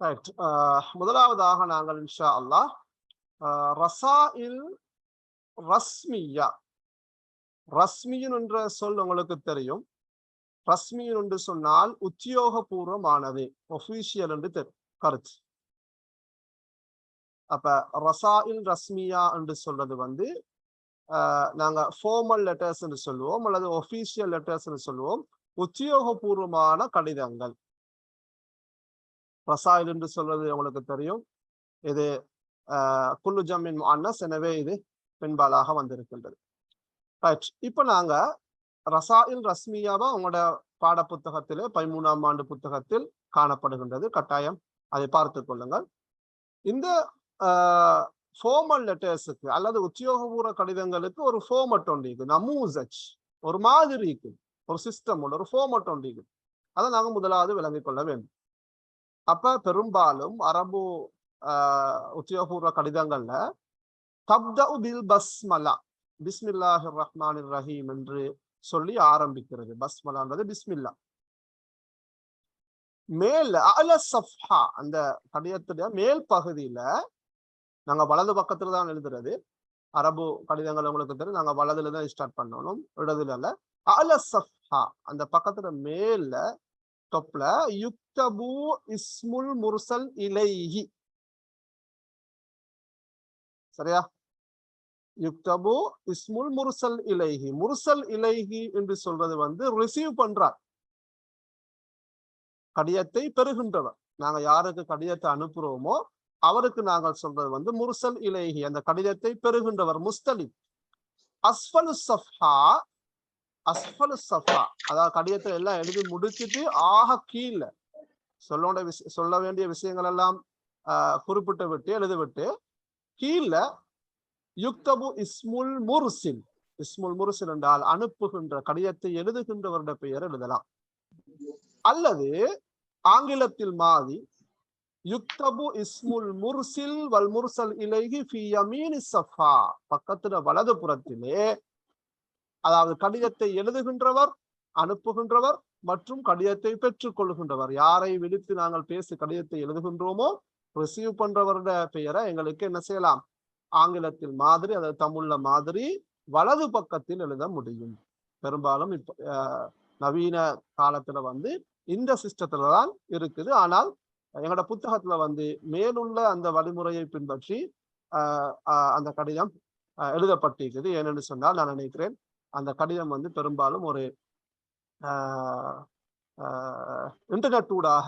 Right uh, முதலாவதாக நாங்கள் இன்ஷா அல்லாஹ் uh, ரசாயில் ரஸ்மியா. ரஸ்மியின் என்ற சொல் உங்களுக்கு தெரியும். ரஸ்மியின் என்று சொன்னால் உத்தியோகபூர்வமானது ஒஃபீஷியல் என்று தெரியும் கருத்து அப்ப ரசாயில் ரஸ்மியா என்று சொல்றது வந்து uh, நாங்க ஃபார்மல் லெட்டர்ஸ் என்று சொல்லுவோம் அல்லது ஒஃபீஷியல் லெட்டர்ஸ் என்று சொல்லுவோம். உத்தியோகபூர்வமான கடிதங்கள். ரசாயில் என்று சொல்வது உங்களுக்கு தெரியும். இது குல்லு ஜம்மின் அன்னஸ் எனவே இது பெண்பாலாக வந்திருக்கின்றது. ரைட் இப்போ நாங்க ரசாயில் ரஸ்மியாவா உங்களோட பாட புத்தகத்திலே பதிமூணாம் ஆண்டு புத்தகத்தில் காணப்படுகின்றது. கட்டாயம் அதை பார்த்து கொள்ளுங்கள். இந்த ஃபோமல் லெட்டர்ஸுக்கு அல்லது உத்தியோகபூர்வ கடிதங்களுக்கு ஒரு ஃபோமட் ஒன்று இருக்குது நமூசச் ஒரு மாதிரி இருக்குது ஒரு சிஸ்டம் ஒன்று ஒரு ஃபோமட் ஒன்று இருக்குது அதை நாங்கள் முதலாவது விளங்கிக் கொள்ள வேண்டும். அப்ப பெரும்பாலும் அரபு உத்தியோகபூர்வ கடிதங்கள்ல தப்தவு பில் பஸ்மலா பிஸ்மில்லாஹ் ரஹ்மான் ரஹீம் என்று சொல்லி ஆரம்பிக்கிறது. பஸ்மலான்றது பிஸ்மில்லா மேல அல சஃப்ஹா அந்த கடிதத்துடைய மேல் பகுதியில நாங்க வலது பக்கத்துல தான் எழுதுறது. அரபு கடிதங்கள் உங்களுக்கு தெரியும். நாங்க வலதுல தான் ஸ்டார்ட் பண்ணணும். இடதுல அல்ல அல சஃப்ஹா அந்த பக்கத்துல மேல தொப்புல யுக்தபு இஸ்முல் முர்சல் இலைஹி. சரியா? யுக்தபு இஸ்முல் முர்சல் இலைஹி. முர்சல் இலைஹி என்று சொல்றது வந்து ரிசீவ் பண்றார். கடிதத்தை பெறுகின்றவர். நாங்க யாருக்கு கடிதத்தை அனுப்புறோமோ அவருக்கு நாங்கள் சொல்றது வந்து முர்சல் இலைஹி. அந்த கடிதத்தை பெறுகின்றவர் முஸ்தலி அஸ்வலு சஃபா அஸ்ஃபலு சஃபா. அதாவது கடிதத்தை எல்லாம் எழுதி முடிச்சுட்டு ஆக கீழே சொல்ல சொல்ல வேண்டிய விஷயங்கள் எல்லாம் ஆஹ் குறிப்பிட்டு விட்டு எழுதிவிட்டு கீழே யுக்தபு இஸ்முல் முர்சில் இஸ்முல் முர்சில் என்றால் அனுப்புகின்ற கடிதத்தை எழுதுகின்றவருடைய பெயர் எழுதலாம். அல்லது ஆங்கிலத்தில் மாதி யுக்தபு இஸ்முல் முர்சில் வல் முர்சல் இலைகி யமீனி பக்கத்துல வலது புறத்திலே அதாவது கடிதத்தை எழுதுகின்றவர் அனுப்புகின்றவர் மற்றும் கடிதத்தை பெற்றுக் கொள்கின்றவர் யாரை விடுத்து நாங்கள் பேசி கடிதத்தை எழுதுகின்றோமோ ரிசீவ் பண்றவரோட பெயரை எங்களுக்கு என்ன செய்யலாம்? ஆங்கிலத்தில் மாதிரி அதாவது தமிழ்ல மாதிரி வலது பக்கத்தில் எழுத முடியும். பெரும்பாலும் இப்ப நவீன காலத்துல வந்து இந்த சிஸ்டத்துல தான் இருக்குது. ஆனால் எங்களோட புத்தகத்துல வந்து மேலுள்ள அந்த வழிமுறையை பின்பற்றி அந்த கடிதம் எழுதப்பட்டிருக்குது. ஏனென்று சொன்னால் நான் நினைக்கிறேன் அந்த கடிதம் வந்து பெரும்பாலும் ஒரு இன்டர்நெட் ஊடாக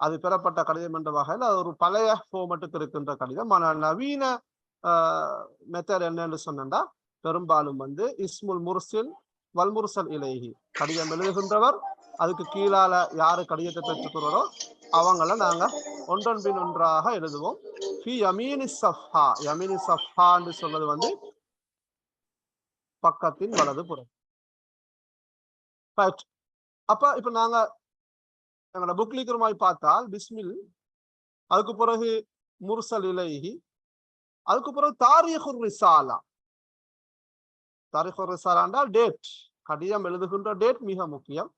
அது பெறப்பட்ட கடிதம் என்ற வகையில் அது ஒரு பழைய ஃபோமட்டுக்கு இருக்கின்ற கடிதம். ஆனால் நவீன மெத்தட் என்னன்னு சொன்னா பெரும்பாலும் வந்து இஸ்முல் முர்சில் வல்முர்சல் இலேஹி. கடிதம் எழுதுகின்றவர் அதுக்கு கீழால யாரு கடிதத்தை பெற்றுக்கிறோரோ அவங்கள நாங்க ஒன்றொன்பின் ஒன்றாக எழுதுவோம். ஃபி யமீனி சஃபா யமீனி சஃபான்னு சொல்றது வந்து பக்கத்தின் வலது புறம். ரைட் அப்ப இப்ப நாங்க எங்களோட புக்லிக்கிறமாய் பார்த்தால் பிஸ்மில் அதுக்கு பிறகு முர்சல் இலைஹி அதுக்கு பிறகு தாரிஹுர் ரிசாலா. தாரிஹுர் ரிசாலா என்றால் டேட் கடிதம் எழுதுகின்ற டேட் மிக முக்கியம்.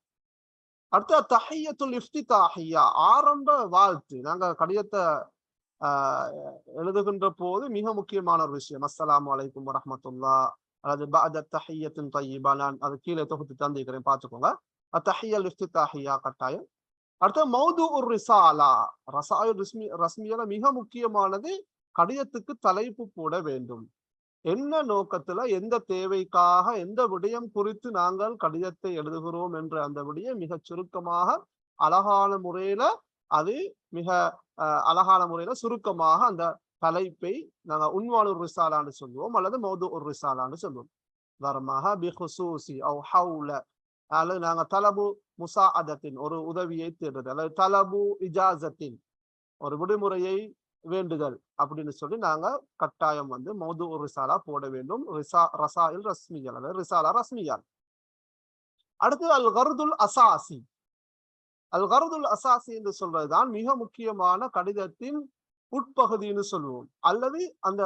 அடுத்த தஹையத்துல் இஃப்தி தாஹியா ஆரம்ப வாழ்த்து. நாங்க கடிதத்தை எழுதுகின்ற போது மிக முக்கியமான ஒரு விஷயம். அஸ்லாம் வலைக்கும் வரமத்துல்லா அதாவது பாத தஹையத்தின் நான் அது கீழே தொகுத்து தந்திருக்கிறேன் பார்த்துக்கோங்க. அத்தஹியல் இஃப்தித்தாஹியா கட்டாயம். அடுத்த மௌது உர் ரிசாலா. ரசாயு ரஸ்மி ரஸ்மியால மிக முக்கியமானது கடிதத்துக்கு தலைப்பு போட வேண்டும். என்ன நோக்கத்துல எந்த தேவைக்காக எந்த விடயம் குறித்து நாங்கள் கடிதத்தை எழுதுகிறோம் என்ற அந்த விடயம் மிக சுருக்கமாக அழகான முறையில அது மிக அழகான முறையில சுருக்கமாக அந்த தலைப்பை நாங்க உண்வானூர் ரிசாலான்னு சொல்லுவோம் அல்லது மௌது ஒரு ரிசாலான்னு சொல்லுவோம். வரமாக பிஹுசூசி அவ் ஹவுல அல்லது நாங்க தலபு முசாஅதத்தின் ஒரு உதவியை தேடுறது அல்லது தலபு இஜாசத்தின் ஒரு விடுமுறையை வேண்டுதல் அப்படின்னு சொல்லி நாங்க கட்டாயம் வந்து மௌது ஒரு ரிசாலா போட வேண்டும். ரிசா ரசாயில் ரஸ்மியல் அல்லது ரிசாலா ரஸ்மியால். அடுத்து அல் கருதுல் அசாசி. அல் கருதுல் அசாசி என்று சொல்றதுதான் மிக முக்கியமான கடிதத்தின் உட்பகுதின்னு சொல்லுவோம். அல்லது அந்த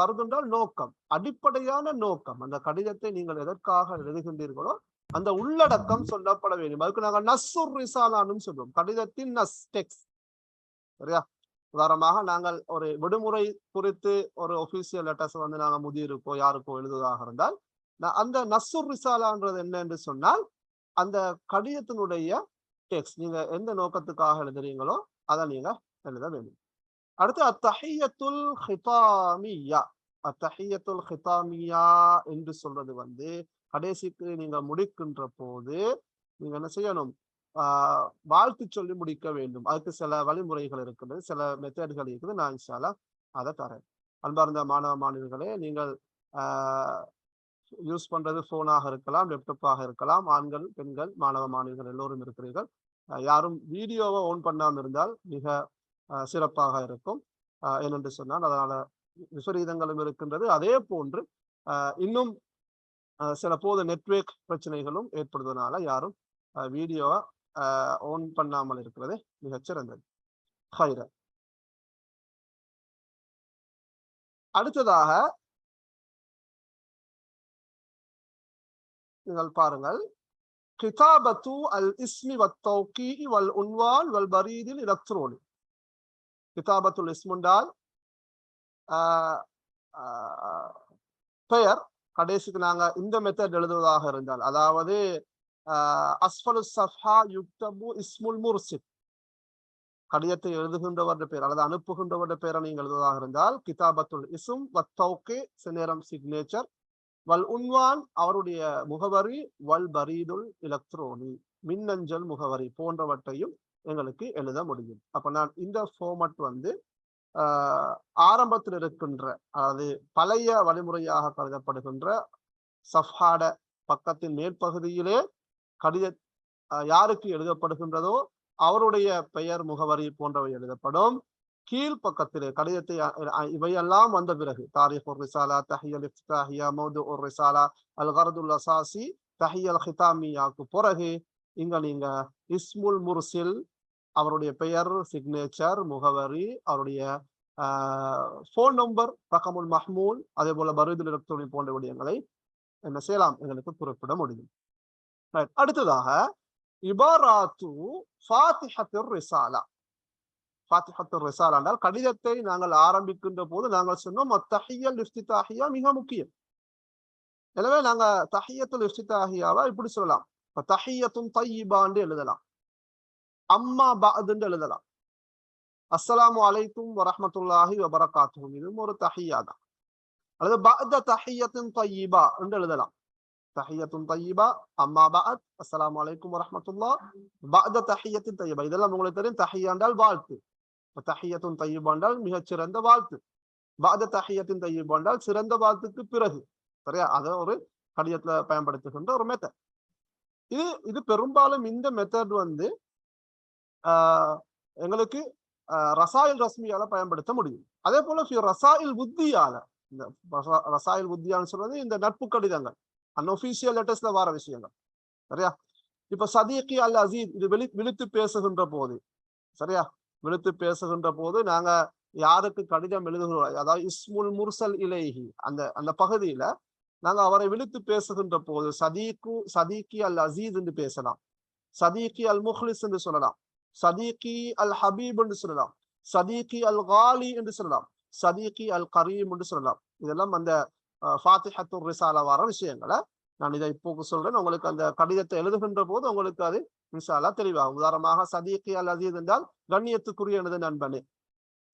கருதுண்டால் நோக்கம். அடிப்படையான நோக்கம். அந்த கடிதத்தை நீங்கள் எதற்காக எழுதுகின்றீர்களோ அந்த உள்ளடக்கம் சொல்லப்பட வேண்டும். அதுக்கு நாங்கள் நஸ்ஸுர் ரிசாலான்னு சொல்லுவோம். கடிதத்தின் நஸ் டெக்ஸ் சரியா? உதாரணமாக நாங்கள் ஒரு விடுமுறை குறித்து ஒரு ஒபிசியல் லெட்டர்ஸ் வந்து நாங்க முதியிருக்கோ யாருக்கோ எழுதுவதாக இருந்தால் அந்த நஸ்ஸுர் ரிசாலான்றது என்ன என்று சொன்னால் அந்த கடிதத்தினுடைய டெக்ஸ்ட் நீங்க எந்த நோக்கத்துக்காக எழுதுறீங்களோ அதை நீங்க எழுத வேண்டும். அடுத்து அத்தஹியத்துல் ஹிதாமியா. அத்தஹியத்துல் ஹிதாமியா என்று சொல்றது வந்து கடைசிக்கு நீங்க முடிக்கின்ற போது நீங்க என்ன செய்யணும்? வாழ்த்து சொல்லி முடிக்க வேண்டும். அதுக்கு சில வழிமுறைகள் இருக்குது சில மெத்தட்கள் இருக்குது. நான் இன்ஷாலா அதை தரேன். அன்பார்ந்த மாணவ மாணவர்களே நீங்கள் யூஸ் பண்றது போனாக இருக்கலாம் லேப்டாப்பாக இருக்கலாம். ஆண்கள் பெண்கள் மாணவ மாணவிகள் எல்லோரும் இருக்கிறீர்கள். யாரும் வீடியோவை ஓன் பண்ணாமல் இருந்தால் மிக சிறப்பாக இருக்கும். ஏனென்று சொன்னால் அதனால விபரீதங்களும் இருக்கின்றது. அதே போன்று இன்னும் சில போது நெட்ஒர்க் பிரச்சனைகளும் ஏற்படுவதனால யாரும் வீடியோவை ஓன் பண்ணாமல் இருக்கிறது மிகச்சிறந்தது ஹைர அடுத்ததாக நீங்கள் பாருங்கள். கிதாபத்து அல் இஸ்மி வத்தௌகி வல் உன்வால் வல் பரீதில் இலக்ட்ரோனி கிதாபத்துல் இஸ்முண்டால் பெயர் கடைசிக்கு நாங்க இந்த மெத்தட் எழுதுவதாக இருந்தால் அதாவது அஸ்ஃபலு சஃபா யுக்தபு இஸ்முல் முர்சித் கடிதத்தை எழுதுகின்றவருடைய பேர் அல்லது அனுப்புகின்றவருடைய பேரை நீங்கள் எழுதுவதாக இருந்தால் கிதாபத்துல் இசும் வத்தௌகே சிநேரம் சிக்னேச்சர் வல் உன்வான் அவருடைய முகவரி வல் பரீதுல் இலக்ட்ரோனி மின்னஞ்சல் முகவரி போன்றவற்றையும் எங்களுக்கு எழுத முடியும். அப்ப நான் இந்த ஃபார்மட் வந்து ஆரம்பத்தில் இருக்கின்ற அதாவது பழைய வழிமுறையாக கருதப்படுகின்ற சஃபாட பக்கத்தின் மேற்பகுதியிலே கடித யாருக்கு எழுதப்படுகின்றதோ அவருடைய பெயர் முகவரி போன்றவை எழுதப்படும். கீழ் பக்கத்திலே கடிதத்தை இவையெல்லாம் வந்த பிறகு தாரிக் ஒரு ரிசாலா தஹியல் இஃப்தாஹியா மௌது ஒரு ரிசாலா அல் கரதுல் அசாசி தஹியல் ஹிதாமியாவுக்கு பிறகு இங்க நீங்க இஸ்முல் முர்சில் அவருடைய பெயர் சிக்னேச்சர் முகவரி அவருடைய போன் நம்பர் ரகமுல் மஹ்மூல் அதே போல பருதில் எலக்ட்ரானிக் போன்ற விடயங்களை என்ன செய்யலாம்? எங்களுக்கு குறிப்பிட முடியும். அடுத்ததாக இபாராத்து ஃபாத்திஹத்துர் ரிசாலா. ஃபாத்திஹத்துர் ரிசாலா என்றால் கடிதத்தை நாங்கள் ஆரம்பிக்கின்ற போது நாங்கள் சொன்னோம் தஹியல் இஃப்திதாஹியா மிக முக்கியம். எனவே நாங்க தஹியத்துல் இஃப்திதாஹியாவை இப்படி சொல்லலாம். தஹியத்தும் தையிபான்னு எழுதலாம். அம்மா பாதுன்னு எழுதலாம். அஸ்ஸலாமு அலைக்கும் வரஹமத்துல்லாஹி வபரகாத்தும் இதுவும் ஒரு தஹியா தான். அல்லது பஅத தஹியத்தின் தையீபா என்று எழுதலாம். தஹியத்தும் தையீபா அம்மா பாத் அஸ்ஸலாமு அலைக்கும் வரஹமத்துல்லா பஅத தஹியத்தின் தையீபா இதெல்லாம் உங்களுக்கு தெரியும். தஹியா என்றால் வாழ்த்து. தஹியத்தும் தையிபா என்றால் மிகச்சிறந்த வாழ்த்து. பஅத தஹியத்தின் தையிபா என்றால் சிறந்த வாழ்த்துக்கு பிறகு. சரியா? அதை ஒரு கடிதத்துல பயன்படுத்துகின்ற ஒரு மெத்தட் இது இது பெரும்பாலும் இந்த மெத்தட் வந்து எங்களுக்கு ரசாயில் ரஸ்மியால பயன்படுத்த முடியும். அதே போல ரசாயில் புத்தியால இந்த ரசாயில் புத்தியான்னு சொல்றது இந்த நட்பு கடிதங்கள் அன்ஒபிஷியல் லெட்டர்ஸ்ல வர விஷயங்கள். சரியா? இப்ப சதீக்கி அல் அசீத் இது விழி விழுத்து பேசுகின்ற போது சரியா? விழுத்து பேசுகின்ற போது நாங்க யாருக்கு கடிதம் எழுதுகிறோம் அதாவது இஸ்முல் முர்சல் இலேஹி அந்த அந்த பகுதியில நாங்க அவரை விழுத்து பேசுகின்ற போது சதீக்கு சதீக்கி அல் அசீத் என்று பேசலாம். சதீக்கி அல் முஹ்லிஸ் என்று சொல்லலாம். சதீகி அல் ஹபீப் என்று சொல்லலாம். சதீகி அல் காலி என்று சொல்லலாம். சதீகி அல் கரீம் என்று சொல்லலாம். இதெல்லாம் அந்த ஃபாத்திஹத்துர் ரிசால வர விஷயங்களை நான் இதை இப்போ சொல்றேன். உங்களுக்கு அந்த கடிதத்தை எழுதுகின்ற போது உங்களுக்கு அது இன்ஷால்லா தெளிவாகும். உதாரணமாக சதீகி அல் அசீத் என்றால் கண்ணியத்துக்குரிய எனது நண்பனே.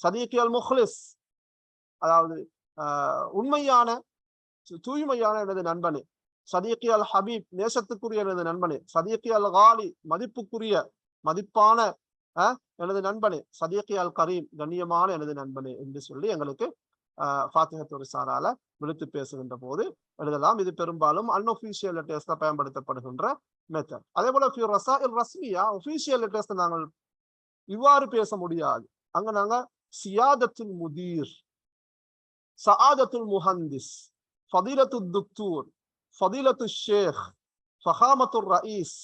சதீகி அல் முஹ்லிஸ் அதாவது உண்மையான தூய்மையான எனது நண்பனே. சதீகி அல் ஹபீப் நேசத்துக்குரிய எனது நண்பனே. சதீகி அல் காலி மதிப்புக்குரிய மதிப்பான எனது நண்பனே சதீகி அல் கரீம் கண்ணியமான எனது நண்பனே என்று சொல்லி எங்களுக்கு ஃபாத்திஹத்து சாரால விழுத்து பேசுகின்ற போது எழுதலாம். இது பெரும்பாலும் அன்ஒபிஷியல் லெட்டர்ஸ் தான் பயன்படுத்தப்படுகின்ற மெத்தட் அதே போல ரஸ்மியா ஒபிஷியல் லெட்டர்ஸ் நாங்கள் இவ்வாறு பேச முடியாது. அங்க நாங்க சியாதத்துல் முதீர் சஆதத்துல் முஹந்திஸ் ஃபதீலத்து துக்தூர் ஃபதீலத்து ஷேக் ஃபஹாமத்துர் ரயீஸ்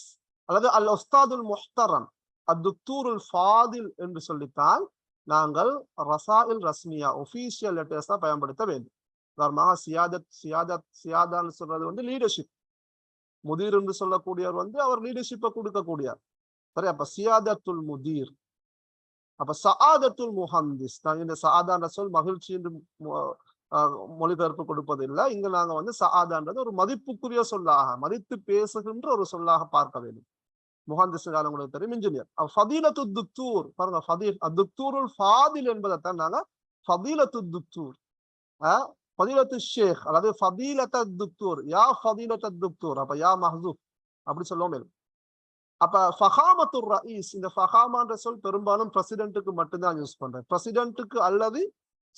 அல்லது அல் ஒஸ்தாதுல் முஹ்தரன் அத்துக்தூருல் ஃபாதில் என்று சொல்லித்தான் நாங்கள் ரசாயில் ரஸ்மியா ஒஃபீஷியல் லெட்டர்ஸ் தான் பயன்படுத்த வேண்டும். உதாரணமாக சியாதத் சியாதத் சியாதான்னு சொல்றது வந்து லீடர்ஷிப் முதீர் என்று சொல்லக்கூடியவர் வந்து அவர் லீடர்ஷிப்பை கொடுக்கக்கூடியார் சரி அப்ப சியாதத்துல் முதீர். அப்ப சஆதத்துல் முஹந்திஸ். நாங்க இந்த சஆதான்ற சொல் மகிழ்ச்சி என்று மொழிபெயர்ப்பு கொடுப்பதில்லை இங்க நாங்க வந்து சாதான்றது ஒரு மதிப்புக்குரிய சொல்லாக மதித்து பேசுகின்ற ஒரு சொல்லாக பார்க்க வேண்டும். முகாந்திசுகால உங்களுக்கு தெரியும் இன்ஜினியர் ஃபதீலத்து துக்தூர் பாருங்க ஃபதீல் துக்தூருல் ஃபாதில் என்பதைத்தான் நாங்க ஃபதீலத்து துக்தூர் ஆஹ் ஃபதீலத்து ஷேக் அதாவது ஃபதீலத்த துக்தூர் யா ஃபதீலத்த துத்தூர் அப்ப யா மஹ்சூப் அப்படி சொல்லுவோம் மேலும். அப்ப ஃபஹாமத்துர் ரயீஸ் இந்த ஃபஹாமான்ற சொல் பெரும்பாலும் பிரசிடென்ட்டுக்கு மட்டும்தான் யூஸ் பண்றேன் பிரசிடென்ட்டுக்கு அல்லது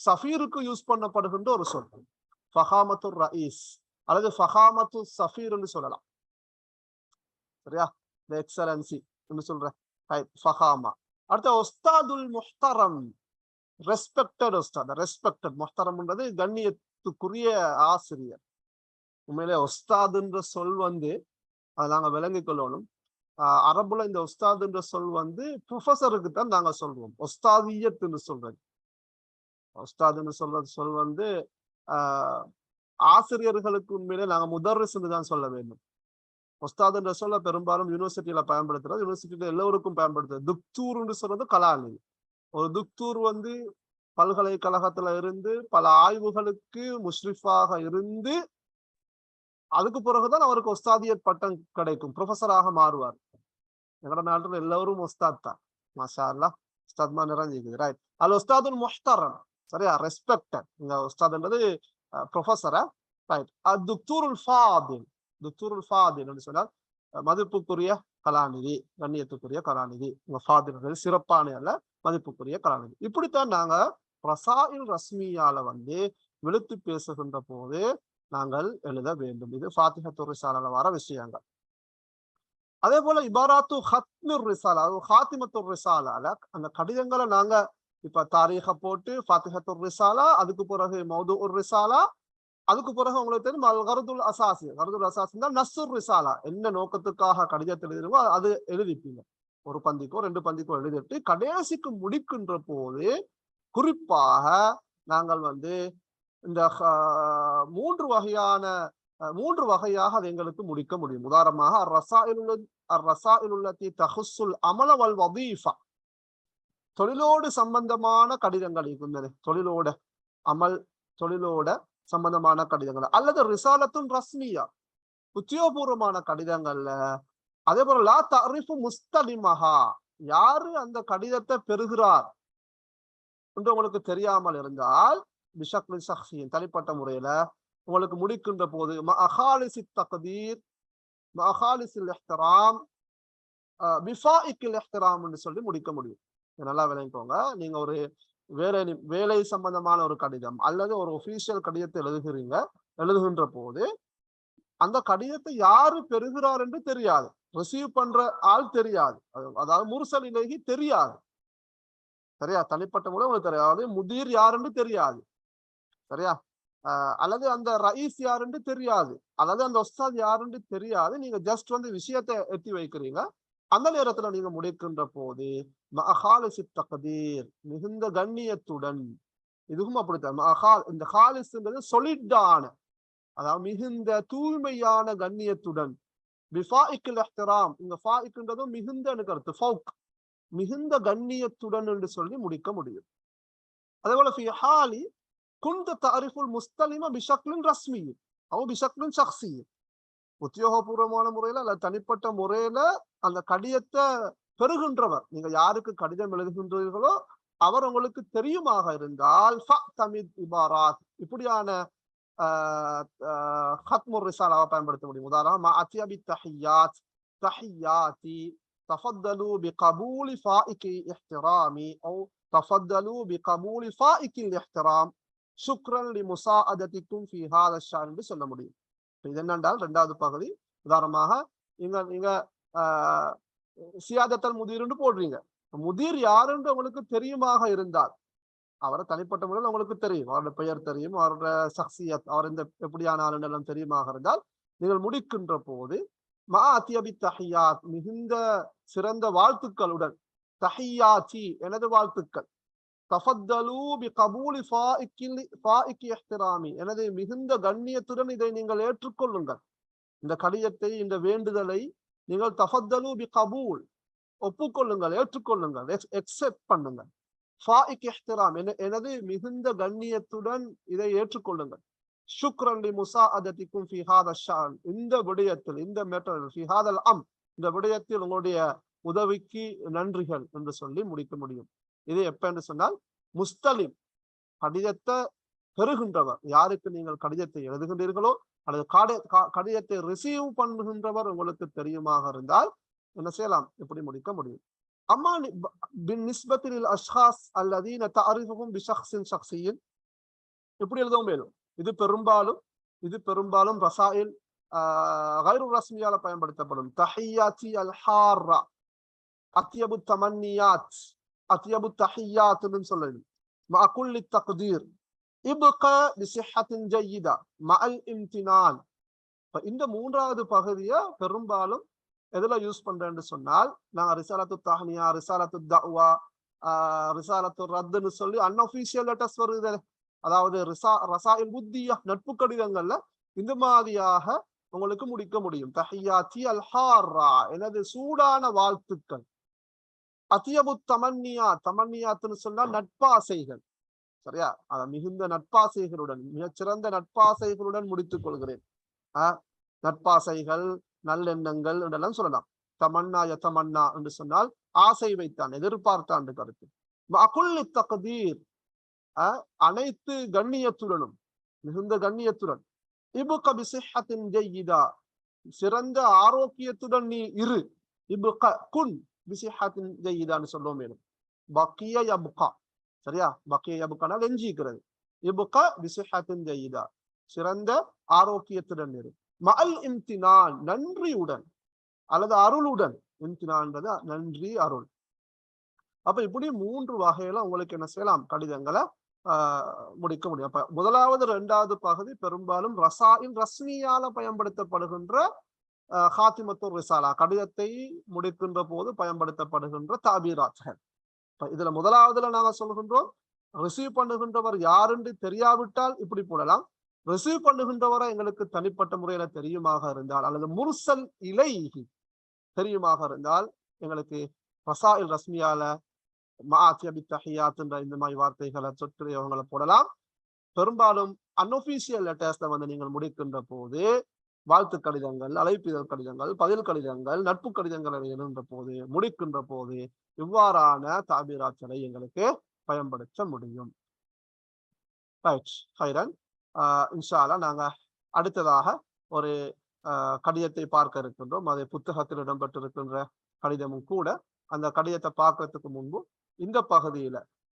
சஃபீருக்கு யூஸ் பண்ணப்படுகின்ற ஒரு சொல். ஃபஹாமத்து ரயீஸ். அல்லது ஃபஹாமத்து சஃபீர்னு சொல்லலாம். சரியா? த எக்ஸலன்சி என்று சொல்றேன் ஃபஹாமா. அடுத்த ஒஸ்தாதுல் முஹ்தரம். ரெஸ்பெக்டட் ஒஸ்தாத் ரெஸ்பெக்டட் முஹ்தரம்ன்றது கண்ணியத்துக்குரிய ஆசிரியர். உண்மையிலே ஒஸ்தாதுன்ற சொல் வந்து அதை நாங்க விளங்கிக் கொள்ளணும். அரபுல இந்த ஒஸ்தாதுன்ற சொல் வந்து ப்ரொஃபஸருக்கு தான் நாங்க சொல்றோம் ஒஸ்தாதியத்துன்னு சொல்றது. ஒஸ்தாதுன்னு சொல்றது சொல் வந்து ஆஹ் ஆசிரியர்களுக்கு உண்மையிலே நாங்க முதர்ரிசுன்னு தான் சொல்ல வேண்டும். உஸ்தாதுன்ற சொல்ல பெரும்பாலும் யூனிவர்சிட்டியில பயன்படுத்துறது யூனிவர்சிட்டியில எல்லோருக்கும் பயன்படுத்துறது துக்தூர்னு சொல்றது கலாநிதி ஒரு துக்தூர் வந்து பல்கலைக்கழகத்துல இருந்து பல ஆய்வுகளுக்கு முஷ்ரிஃபாக இருந்து அதுக்கு பிறகுதான் அவருக்கு ஒஸ்தாதியர் பட்டம் கிடைக்கும். ப்ரொஃபஸராக மாறுவார். எங்கட நாட்டுல எல்லாரும் ஒஸ்தாத் தான். மாஷா அல்லா உஸ்தாத்மா நிறைஞ்சிக்குது. ரைட் அது உஸ்தாதுல் முஹ்தரம். சரியா? ரெஸ்பெக்டட் இங்க உஸ்தாத்ன்றது ப்ரொஃபஸரா ரைட் அது துக்தூருல் ஃபாதில். துக்தூருல் ஃபாதில் என்று சொன்னால் மதிப்புக்குரிய கலாநிதி கண்ணியத்துக்குரிய கலாநிதி. உங்க ஃபாதில் சிறப்பான அல்ல மதிப்புக்குரிய கலாநிதி. இப்படித்தான் நாங்க ரசாயில் ரஸ்மியால வந்து வெளுத்து பேசுகின்ற போது நாங்கள் எழுத வேண்டும். இது ஃபாத்திஹத்து ரிசாலால வர விஷயங்கள். அதே போல இபாராத்து ஹத்மிர் ரிசாலா அதாவது ஹாத்திமத்து ரிசாலால அந்த கடிதங்களை நாங்க இப்ப தாரீக போட்டு ஃபாத்திஹத்து ரிசாலா அதுக்கு பிறகு மௌது உர் ரிசாலா அதுக்கு பிறகு உங்களுக்கு தெரியும்? அல் கருதுல் அசாசி. கருதுல் அசாசி நசுர் ரிசாலா. என்ன நோக்கத்துக்காக கடிதத்தை எழுதிருக்கோ அது எழுதிப்பீங்க. ஒரு பந்திக்கோ ரெண்டு பந்திக்கோ எழுதிட்டு கடைசிக்கு முடிக்கின்ற போது குறிப்பாக நாங்கள் வந்து இந்த மூன்று வகையான மூன்று வகையாக அது எங்களுக்கு முடிக்க முடியும். உதாரணமாக ரசா ரசாயிலுள்ளத்தி தஹுசுல் அமல வல் வதீஃபா. தொழிலோடு சம்பந்தமான கடிதங்கள் இருக்கின்றன தொழிலோட அமல் தொழிலோட சம்பந்தமான கடிதங்கள். அல்லது ரிசாலத்தும் ரஸ்மியா உத்தியோகபூர்வமான கடிதங்கள்ல. அதே போல லா தரிஃபு முஸ்தலிமஹா யாரு அந்த கடிதத்தை பெறுகிறார்? என்று உங்களுக்கு தெரியாமல் இருந்தால் சஹ்சியின் தனிப்பட்ட முறையில உங்களுக்கு முடிக்கின்ற போது மஹாலிசி தக்தீர் மஹாலிசில் இஹ்தராம் பிஃபாஇக்கில் இஹ்தராம் என்று சொல்லி முடிக்க முடியும். நல்லா விளங்கிக்கோங்க. நீங்க ஒரு வேலை வேலை சம்பந்தமான ஒரு கடிதம் அல்லது ஒரு ஒபிஷியல் கடிதத்தை எழுதுகிறீங்க. எழுதுகின்ற போது அந்த கடிதத்தை யாரு பெறுகிறார் என்று தெரியாது. ரிசீவ் பண்ற ஆள் தெரியாது. அது- அதாவது முரசல் இலகி தெரியாது. சரியா? தனிப்பட்ட மூலம் உங்களுக்கு தெரியாது. முதிர் யாருன்னு தெரியாது. சரியா? ஆஹ் அல்லது அந்த ரயீஸ் யாருன்னு தெரியாது. அல்லது அந்த ஒஸ்தாத் யாருன்னு தெரியாது. நீங்க ஜஸ்ட் வந்து விஷயத்தை எத்தி வைக்கிறீங்க. அந்த நேரத்துல நீங்க முடிக்கின்ற போது மஹாலிசி தகதீர் மிகுந்த கண்ணியத்துடன் இதுவும் அப்படித்தான். மஹால் இந்த ஹாலிஸ்ன்றது சொலிட்டான அதாவது மிகுந்த தூய்மையான கண்ணியத்துடன். பிஃபாஇக்கில் இஹ்திராம் இந்த ஃபாஇக்ன்றதும் மிகுந்த கருத்து ஃபவுக் மிகுந்த கண்ணியத்துடன் என்று சொல்லி முடிக்க முடியும். அதே போல ஹாலி குந்த தாரிஃபுல் முஸ்தலிமா பிஷக்லின் ரஸ்மியும் அவ பிஷக்லின் சக்சியும் உத்தியோகபூர்வமான முறையில அல்ல தனிப்பட்ட முறையில அந்த கடிதத்தை பெறுகின்றவர் நீங்க யாருக்கு கடிதம் எழுதுகின்றீர்களோ அவர் உங்களுக்கு தெரியுமாக இருந்தால் ஃப தமித் இபாராத் இப்படியான ஹத்முர் ரிசாலாவை பயன்படுத்த முடியும் உதாரணமா அத்தியபி தஹியாத் தஹியாத்தி تفضلوا بقبول فائق احترامي او تفضلوا بقبول فائق الاحترام شكرا لمساعدتكم في هذا الشان என்று சொல்ல முடியும் இப்ப இது என்னென்றால் இரண்டாவது பகுதி. உதாரணமாக நீங்க நீங்க ஆஹ் சியாதத்தல் முதிர்னு போடுறீங்க. முதிர் யாருன்னு உங்களுக்கு தெரியுமாக இருந்தால் அவரை தனிப்பட்ட முறையில் உங்களுக்கு தெரியும். அவரோட பெயர் தெரியும் அவரோட சக்சியத் அவர் இந்த எப்படியான ஆளுன்னு எல்லாம் தெரியுமாக இருந்தால் நீங்கள் முடிக்கின்ற போது மா அத்தியபி தஹியாத் மிகுந்த சிறந்த வாழ்த்துக்களுடன் தஹியாச்சி எனது வாழ்த்துக்கள். எனது மிகுந்த கண்ணியத்துடன் இதை நீங்கள் ஏற்றுக்கொள்ளுங்கள். இந்த கடிதத்தை இந்த வேண்டுதலை நீங்கள் தஃபத்தலு பி கபூல் ஒப்புக்கொள்ளுங்கள் ஏற்றுக்கொள்ளுங்கள் எக்ஸெப்ட் பண்ணுங்கள். என- எனது மிகுந்த கண்ணியத்துடன் இதை ஏற்றுக்கொள்ளுங்கள். ஷுக்ரன் லி முசாஅதத்திக்கும் ஷான். இந்த விடயத்தில் இந்த மேட்டர் ஃபிஹாதல் அம் இந்த விடயத்தில் உங்களுடைய உதவிக்கு நன்றிகள் என்று சொல்லி முடிக்க முடியும். இது எப்ப என்று சொன்னால் முஸ்தலிம் கடிதத்தை பெறுகின்றவர். யாருக்கு நீங்கள் கடிதத்தை எழுதுகின்றீர்களோ அல்லது கடிதத்தை ரிசீவ் பண்ணுகின்றவர் உங்களுக்கு தெரியுமாக இருந்தால் என்ன செய்யலாம்? இப்படி முடிக்க முடியும். அம்மா நிஸ்பத்தில் அஷ்ஹாஸ் அல்லதீன தாரிஃபும் பிஷக்ஸின் ஷக்ஸியின் இப்படி எழுதவும் மேலும் இது பெரும்பாலும் இது பெரும்பாலும் ரசாயில் கைரு ரஸ்மியால பயன்படுத்தப்படும். தஹியாச்சி அல் ஹாரா அத்தியபு தமன்னியாத். அத்யபு தஹியாத்துன்னு சொல்லணும் மகுல்லி தக்தீர் இபுக விசிஹத்தின் ஜய்யிதா மஅல் இம்தினான் இந்த மூன்றாவது பகுதியை பெரும்பாலும் எதுல யூஸ் பண்றேன்னு சொன்னால் நான் ரிசாலத்து தஹனியா ரிசாலத்து தவா ரிசாலத்து ரத்துன்னு சொல்லி அன்அஃபீஷியல் லெட்டர்ஸ் வருது. அதாவது ரிசா ரசாயன் புத்தியா நட்பு கடிதங்கள்ல இந்த மாதிரியாக உங்களுக்கு முடிக்க முடியும். தஹியாத்தி அல்ஹாரா எனது சூடான வாழ்த்துக்கள். அத்தியபு தமன்னியா தமன்னியாத்துன்னு சொன்னா நட்பாசைகள். சரியா? அத மிகுந்த நட்பாசைகளுடன் மிகச்சிறந்த நட்பாசைகளுடன் முடித்துக் கொள்கிறேன் ஆஹ் நட்பாசைகள் நல்லெண்ணங்கள் என்றெல்லாம் சொல்லலாம். தமன்னா யதமன்னா என்று சொன்னால் ஆசை வைத்தான் எதிர்பார்த்தான் என்று கருத்து. மகுல்லி தக்தீர். அனைத்து கண்ணியத்துடனும் மிகுந்த கண்ணியத்துடன். இபுக பிசிஹத்தின் ஜெய்யிதா. சிறந்த ஆரோக்கியத்துடன் நீ இரு. இபுக குன். பிசிஹத்தின் ஜெயிதான்னு சொல்லுவோம் மேலும் பக்கிய யபுகா சரியா பக்கிய யபுக்கானா எஞ்சிக்கிறது இபுக பிசிஹத்தின் ஜெயிதா சிறந்த ஆரோக்கியத்துடன் இரு மல் இம்தினான் நன்றியுடன் அல்லது அருளுடன் இம்தினான்றது நன்றி அருள் அப்ப இப்படி மூன்று வகையில உங்களுக்கு என்ன செய்யலாம் கடிதங்களை ஆஹ் முடிக்க முடியும் அப்ப முதலாவது இரண்டாவது பகுதி பெரும்பாலும் ரசாயின் ரஸ்மியால பயன்படுத்தப்படுகின்ற ஹாத்திமத்து ரிசாலா கடிதத்தை முடிக்கின்ற போது பயன்படுத்தப்படுகின்ற தாபீராட்கள் இப்ப இதுல முதலாவதுல நாங்க சொல்கின்றோம் ரிசீவ் பண்ணுகின்றவர் யாருன்னு தெரியாவிட்டால் இப்படி போடலாம். ரிசீவ் பண்ணுகின்றவரை எங்களுக்கு தனிப்பட்ட முறையில தெரியுமாக இருந்தால் அல்லது முர்சல் இலை தெரியுமாக இருந்தால் எங்களுக்கு ரசாயில் ரஸ்மியால மாத்தியபி தஹியாத்ன்ற இந்த மாதிரி வார்த்தைகளை சொற்பிரயோகங்களை போடலாம். பெரும்பாலும் அன்ஒபிஷியல் லெட்டர்ஸ்ல வந்து நீங்கள் முடிக்கின்ற போது வாழ்த்து கடிதங்கள் அழைப்பிதழ் கடிதங்கள் பதில் கடிதங்கள் நட்பு கடிதங்கள் எழுகின்ற போது முடிக்கின்ற போது இவ்வாறான தாபிராச்சலை எங்களுக்கு பயன்படுத்த முடியும். ரைட் ஹைரன் நாங்க அடுத்ததாக ஒரு கடிதத்தை பார்க்க இருக்கின்றோம். அதை புத்தகத்தில் இடம்பெற்றிருக்கின்ற கடிதமும் கூட அந்த கடிதத்தை பார்க்கறதுக்கு முன்பு இந்த பகுதியில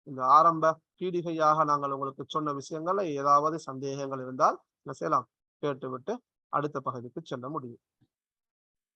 இந்த ஆரம்ப பீடிகையாக நாங்கள் உங்களுக்கு சொன்ன விஷயங்கள்ல ஏதாவது சந்தேகங்கள் இருந்தால் என்ன செய்யலாம்? கேட்டுவிட்டு அடுத்த பகுதிக்கு செல்ல முடியும்.